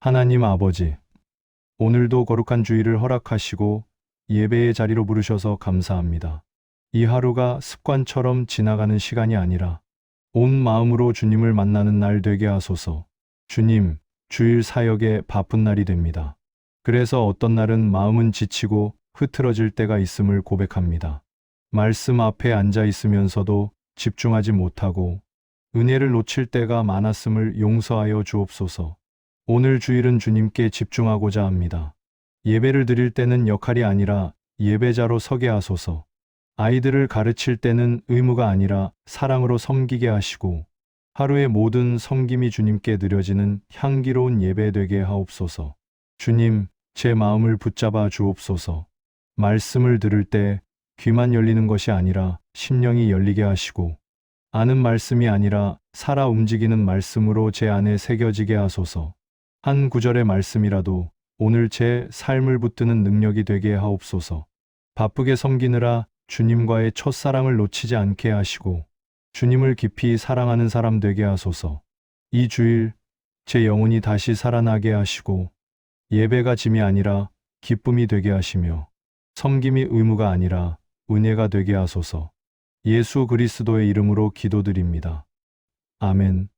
하나님 아버지, 오늘도 거룩한 주의를 허락하시고 예배의 자리로 부르셔서 감사합니다. 이 하루가 습관처럼 지나가는 시간이 아니라 온 마음으로 주님을 만나는 날 되게 하소서. 주님, 주일 사역에 바쁜 날이 됩니다. 그래서 어떤 날은 마음은 지치고 흐트러질 때가 있음을 고백합니다. 말씀 앞에 앉아 있으면서도 집중하지 못하고 은혜를 놓칠 때가 많았음을 용서하여 주옵소서. 오늘 주일은 주님께 집중하고자 합니다. 예배를 드릴 때는 역할이 아니라 예배자로 서게 하소서. 아이들을 가르칠 때는 의무가 아니라 사랑으로 섬기게 하시고 하루의 모든 섬김이 주님께 드려지는 향기로운 예배 되게 하옵소서. 주님, 제 마음을 붙잡아 주옵소서. 말씀을 들을 때 귀만 열리는 것이 아니라 심령이 열리게 하시고 아는 말씀이 아니라 살아 움직이는 말씀으로 제 안에 새겨지게 하소서. 한 구절의 말씀이라도 오늘 제 삶을 붙드는 능력이 되게 하옵소서. 바쁘게 섬기느라 주님과의 첫사랑을 놓치지 않게 하시고 주님을 깊이 사랑하는 사람 되게 하소서. 이 주일 제 영혼이 다시 살아나게 하시고 예배가 짐이 아니라 기쁨이 되게 하시며 섬김이 의무가 아니라 은혜가 되게 하소서. 예수 그리스도의 이름으로 기도드립니다. 아멘.